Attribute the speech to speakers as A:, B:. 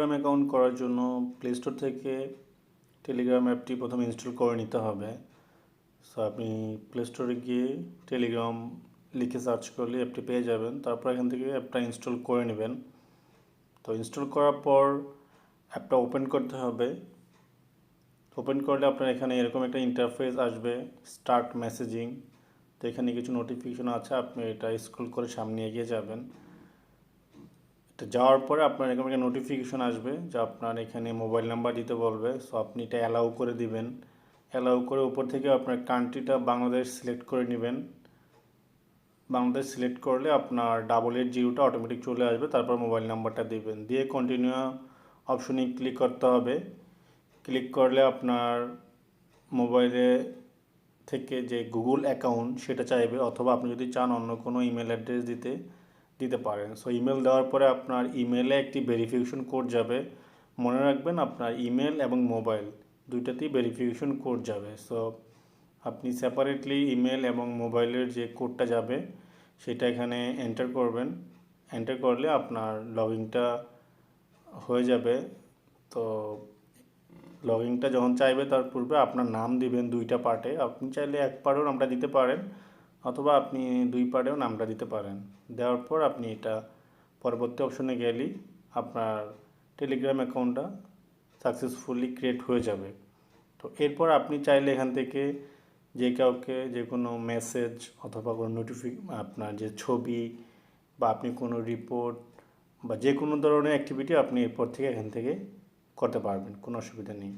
A: Telegram account করার জন্য play store থেকে টেলিগ্রাম অ্যাপটি প্রথমে ইনস্টল করে নিতে হবে। সো আপনি প্লে স্টোরে গিয়ে টেলিগ্রাম লিখে সার্চ করলে অ্যাপটি পেয়ে যাবেন। তারপর এখান থেকে অ্যাপটা ইনস্টল করে নেবেন। তো ইনস্টল করার পর অ্যাপটা ওপেন করতে হবে। ওপেন করলে আপনার এখানে এরকম একটা ইন্টারফেস আসবে স্টার্ট মেসেজিং তো, এখানে কিছু নোটিফিকেশন আছে, আপনি এটা স্ক্রল করে সামনে এগিয়ে যাবেন। তো যাওয়ার পরে আপনার এরকম একটা নোটিফিকেশন আসবে যে আপনার এখানে মোবাইল নাম্বার দিতে বলবে। সো আপনি এটা অ্যালাউ করে দিবেন। অ্যালাউ করে উপর থেকে আপনার কান্ট্রিটা বাংলাদেশ সিলেক্ট করে নেবেন। বাংলাদেশ সিলেক্ট করলে আপনার ডাবল এইট জিরোটা অটোমেটিক চলে আসবে। তারপর মোবাইল নাম্বারটা দিবেন। দিয়ে কন্টিনিউ অপশনে ক্লিক করতে হবে। ক্লিক করলে আপনার মোবাইলে থেকে যে গুগল অ্যাকাউন্ট সেটা চাইবে। অথবা আপনি যদি চান অন্য কোনো ইমেল অ্যাড্রেস দিতে দিতে পারেন। সো ইমেল দেওয়ার পরে আপনার ইমেলে একটি ভেরিফিকেশন কোড যাবে। মনে রাখবেন আপনার ইমেল এবং মোবাইল দুইটাতেই ভেরিফিকেশন কোড যাবে। সো আপনি সেপারেটলি ইমেল এবং মোবাইলের যে কোডটা যাবে, সেটা এখানে এন্টার করবেন। এন্টার করলে আপনার লগইনটা হয়ে যাবে। তো লগইনটা যখন চাইবে তার পূর্বে আপনার নাম দিবেন দুইটা পার্টে আপনি চাইলে এক পার্টেও নামটা দিতে পারেন। অথবা আপনি দুই পার্টেও নামটা দিতে পারেন। দেওয়ার পর আপনি এটা পরবর্তী অপশনে গেলেই আপনার টেলিগ্রাম অ্যাকাউন্টটা সাকসেসফুলি ক্রিয়েট হয়ে যাবে। তো এরপর আপনি চাইলে এখান থেকে যে কাউকে যে কোনো মেসেজ অথবা কোনো নোটিফি আপনার যে ছবি বা আপনি কোনো রিপোর্ট বা যে কোনো ধরনের অ্যাক্টিভিটি আপনি এরপর থেকে এখান থেকে করতে পারবেন, কোনো অসুবিধা নেই।